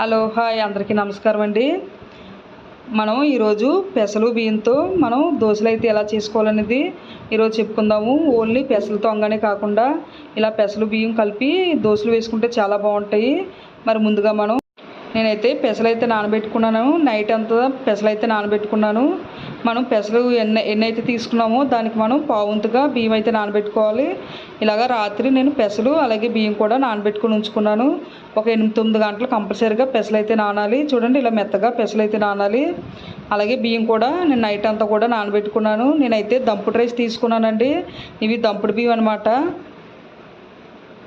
Hello hi అందరికీ నమస్కారం అండి. మనం ఈరోజు పెసలు బియ్యంతో మనం దోశలు అయితే ఎలా చేసుకోవాలనేది ఈరోజు చెప్పుకుందాము. ఓన్లీ పెసలతో అంగానే కాకుండా ఇలా పెసలు బియ్యం కలిపి దోశలు వేసుకుంటే చాలా బాగుంటాయి. మరి ముందుగా మనం నేనైతే పెసలు అయితే నానబెట్టుకున్నాను. నైట్ అంతా పెసలు అయితే నానబెట్టుకున్నాను. మనం పెసలు ఎన్ని ఎన్ని అయితే తీసుకున్నామో దానికి మనం పావుంతగా బియ్యం అయితే నానబెట్టుకోవాలి. ఇలాగ రాత్రి నేను పెసలు అలాగే బియ్యం కూడా నానబెట్టుకుని ఉంచుకున్నాను. ఒక ఎనిమిది తొమ్మిది గంటలు కంపల్సరీగా పెసలు అయితే నానాలి. చూడండి ఇలా మెత్తగా పెసలు అయితే నానాలి. అలాగే బియ్యం కూడా నేను నైట్ అంతా కూడా నానబెట్టుకున్నాను. నేనైతే దంపుడు రైస్ తీసుకున్నానండి. ఇవి దంపుడు బియ్యం అనమాట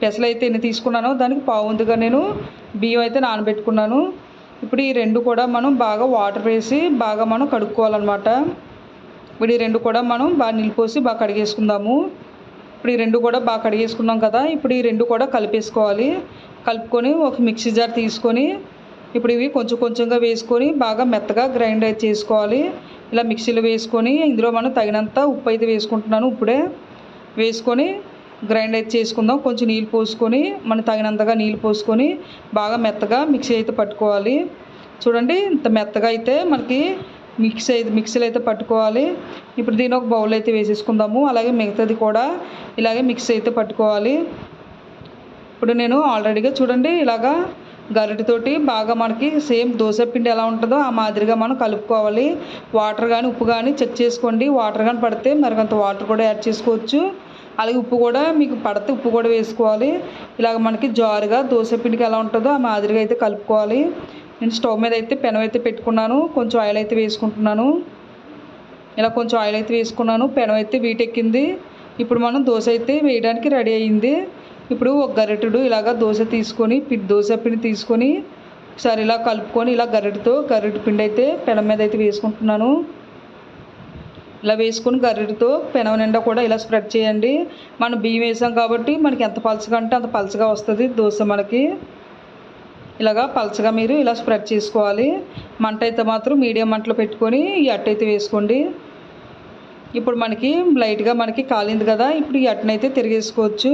పెసలు అయితే ఎన్ని తీసుకున్నానో దానికి పావుందిగా నేను బియ్యం అయితే నానబెట్టుకున్నాను. ఇప్పుడు ఈ రెండు కూడా మనం బాగా వాటర్ వేసి బాగా మనం కడుక్కోవాలన్నమాట. ఇప్పుడు ఈ రెండు కూడా మనం బాగా నిలిపోసి బాగా కడిగేసుకుందాము. ఇప్పుడు ఈ రెండు కూడా బాగా కడిగేసుకున్నాం కదా ఇప్పుడు ఈ రెండు కూడా కలిపేసుకోవాలి. కలుపుకొని ఒక మిక్సీ జార్ తీసుకొని ఇప్పుడు ఇవి కొంచెం కొంచెంగా వేసుకొని బాగా మెత్తగా గ్రైండ్ అయితే చేసుకోవాలి. ఇలా మిక్సీలో వేసుకొని ఇందులో మనం తగినంత ఉప్పు అయితే వేసుకుంటున్నాను ఇప్పుడే. వేసుకొని గ్రైండ్ అయితే చేసుకుందాం. కొంచెం నీళ్ళు పోసుకొని మనం తగినంతగా నీళ్ళు పోసుకొని బాగా మెత్తగా మిక్సీ అయితే పట్టుకోవాలి. చూడండి ఇంత మెత్తగా అయితే మనకి మిక్సీ అయితే మిక్సీలు అయితే పట్టుకోవాలి. ఇప్పుడు దీని ఒక బౌల్ అయితే వేసేసుకుందాము. అలాగే మిగతాది కూడా ఇలాగే మిక్సీ అయితే పట్టుకోవాలి. ఇప్పుడు నేను ఆల్రెడీగా చూడండి ఇలాగా గరిటెతోటి బాగా మనకి సేమ్ దోశ పిండి ఎలా ఉంటుందో ఆ మాదిరిగా మనం కలుపుకోవాలి. వాటర్ కానీ ఉప్పు కానీ చెక్ చేసుకోండి. వాటర్ కానీ పడితే మరికొంత వాటర్ కూడా యాడ్ చేసుకోవచ్చు. అలాగే ఉప్పు కూడా మీకు పడితే ఉప్పు కూడా వేసుకోవాలి. ఇలాగ మనకి జారుగా దోశ పిండికి ఎలా ఉంటుందో ఆ మాదిరిగా అయితే కలుపుకోవాలి. నేను స్టవ్ మీద అయితే పెనం అయితే పెట్టుకున్నాను. కొంచెం ఆయిల్ అయితే వేసుకుంటున్నాను. ఇలా కొంచెం ఆయిల్ అయితే వేసుకున్నాను. పెనం అయితే వీటెక్కింది. ఇప్పుడు మనం దోశ అయితే వేయడానికి రెడీ అయ్యింది ఇప్పుడు ఒక గరిటెడు ఇలాగ దోశ తీసుకొని పిండి దోశ పిండి తీసుకొని ఒకసారి ఇలా కలుపుకొని ఇలా గరిటెతో గరిటె పిండి అయితే పెనం మీద అయితే వేసుకుంటున్నాను. ఇలా వేసుకుని గరిటెతో పెనం నిండా కూడా ఇలా స్ప్రెడ్ చేయండి. మనం బియ్యం వేసాం కాబట్టి మనకి ఎంత పలచగా అంటే అంత పలచగా వస్తుంది దోశ మనకి. ఇలాగా పలచగా మీరు ఇలా స్ప్రెడ్ చేసుకోవాలి. మంట అయితే మాత్రం మీడియం మంటలో పెట్టుకొని ఈ అట్టయితే వేసుకోండి. ఇప్పుడు మనకి లైట్గా మనకి కాలింది కదా ఇప్పుడు ఈ అట్టనైతే తిరిగేసుకోవచ్చు.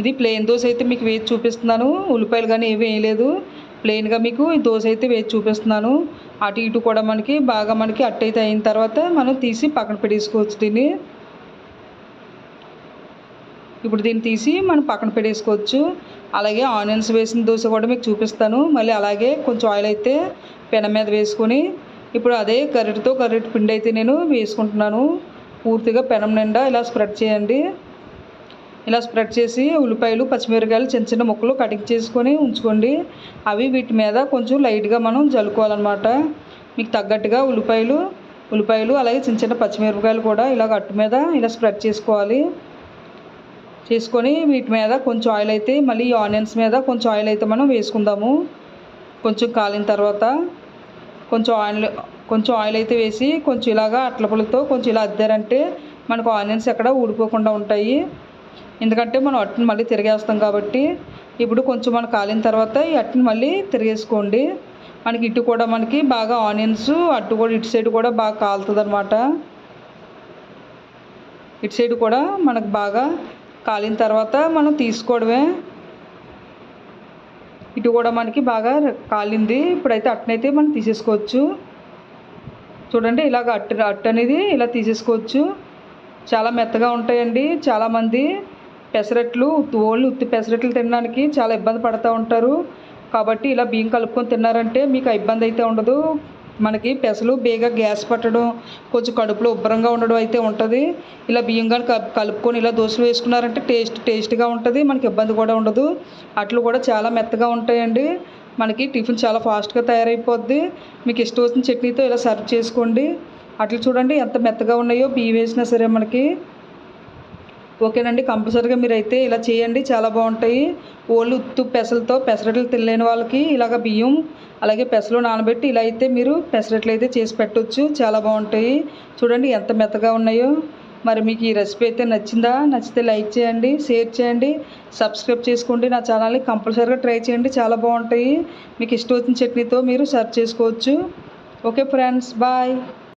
ఇది ప్లెయిన్ దోశ అయితే మీకు వేసి చూపిస్తున్నాను. ఉల్లిపాయలు కానీ ఏవి వేయలేదు. ప్లెయిన్గా మీకు ఈ దోశ అయితే వేసి చూపిస్తున్నాను. అటు ఇటు కూడా మనకి బాగా మనకి అట్టు అయితే అయిన తర్వాత మనం తీసి పక్కన పెట్టేసుకోవచ్చు దీన్ని. ఇప్పుడు దీన్ని తీసి మనం పక్కన పెట్టేసుకోవచ్చు. అలాగే ఆనియన్స్ వేసిన దోశ కూడా మీకు చూపిస్తాను. మళ్ళీ అలాగే కొంచెం ఆయిల్ అయితే పెనం మీద వేసుకొని ఇప్పుడు అదే గరిటెతో కర్రీ పిండి అయితే నేను వేసుకుంటున్నాను. పూర్తిగా పెనం నిండా ఇలా స్ప్రెడ్ చేయండి. ఇలా స్ప్రెడ్ చేసి ఉల్లిపాయలు పచ్చిమిరకాయలు చిన్న చిన్న ముక్కలు కటింగ్ చేసుకొని ఉంచుకోండి. అవి వీటి మీద కొంచెం లైట్గా మనం జల్లుకోవాలన్నమాట. మీకు తగ్గట్టుగా ఉల్లిపాయలు ఉల్లిపాయలు అలాగే చిన్న చిన్న పచ్చిమిరపకాయలు కూడా ఇలా అట్టు మీద ఇలా స్ప్రెడ్ చేసుకోవాలి. చేసుకొని వీటి మీద కొంచెం ఆయిల్ అయితే మళ్ళీ ఆనియన్స్ మీద కొంచెం ఆయిల్ అయితే మనం వేసుకుందాము. కొంచెం కాలిన తర్వాత కొంచెం ఆయిల్ కొంచెం ఆయిల్ అయితే వేసి కొంచెం ఇలాగా అట్ల పుల్లతో కొంచెం ఇలా అద్దారంటే మనకు ఆనియన్స్ ఎక్కడ ఊడిపోకుండా ఉంటాయి. ఎందుకంటే మనం అట్టును మళ్ళీ తిరిగేస్తాం కాబట్టి ఇప్పుడు కొంచెం మనం కాలిన తర్వాత ఈ అట్టును మళ్ళీ తిరిగేసుకోండి. మనకి ఇటు కూడా మనకి బాగా ఆనియన్స్ అటు కూడా ఇటు సైడ్ కూడా బాగా కాలుతుంది అనమాట ఇటు సైడ్ కూడా మనకు బాగా కాలిన తర్వాత మనం తీసుకోవడమే. ఇటు కూడా మనకి బాగా కాలింది. ఇప్పుడైతే అట్టనైతే మనం తీసేసుకోవచ్చు. చూడండి ఇలాగ అట్టు అట్టు అనేది ఇలా తీసేసుకోవచ్చు. చాలా మెత్తగా ఉంటాయండి చాలామంది పెసరట్లు ఓన్లీ ఉత్తి పెసరట్లు తినడానికి చాలా ఇబ్బంది పడుతూ ఉంటారు. కాబట్టి ఇలా బియ్యం కలుపుకొని తిన్నారంటే మీకు ఆ ఇబ్బంది అయితే ఉండదు. మనకి పెసలు బేగా గ్యాస్ పట్టడం కొంచెం కడుపులో ఉబ్బరంగా ఉండడం అయితే ఉంటుంది. ఇలా బియ్యం కానీ కలుపుకొని ఇలా దోశలు వేసుకున్నారంటే టేస్ట్ టేస్ట్గా ఉంటుంది. మనకి ఇబ్బంది కూడా ఉండదు. అట్లు కూడా చాలా మెత్తగా ఉంటాయండి. మనకి టిఫిన్ చాలా ఫాస్ట్గా తయారైపోద్ది. మీకు ఇష్టం వచ్చిన చట్నీతో ఇలా సర్వ్ చేసుకోండి. అట్లు చూడండి ఎంత మెత్తగా ఉన్నాయో బియ్యం వేసినా సరే మనకి. ఓకేనండి కంపల్సరీగా మీరు అయితే ఇలా చేయండి. చాలా బాగుంటాయి. ఓళ్ళు ఉత్తు పెసలతో పెసరట్లు తినలేని వాళ్ళకి ఇలాగ బియ్యం అలాగే పెసలు నానబెట్టి ఇలా అయితే మీరు పెసరట్లు అయితే చేసి పెట్టవచ్చు చాలా బాగుంటాయి. చూడండి ఎంత మెత్తగా ఉన్నాయో. మరి మీకు ఈ రెసిపీ అయితే నచ్చిందా? నచ్చితే లైక్ చేయండి షేర్ చేయండి సబ్స్క్రైబ్ చేసుకోండి నా ఛానల్ని. కంపల్సరీగా ట్రై చేయండి. చాలా బాగుంటాయి. మీకు ఇష్టం వచ్చిన చట్నీతో మీరు సర్వ్ చేసుకోవచ్చు. Okay friends bye.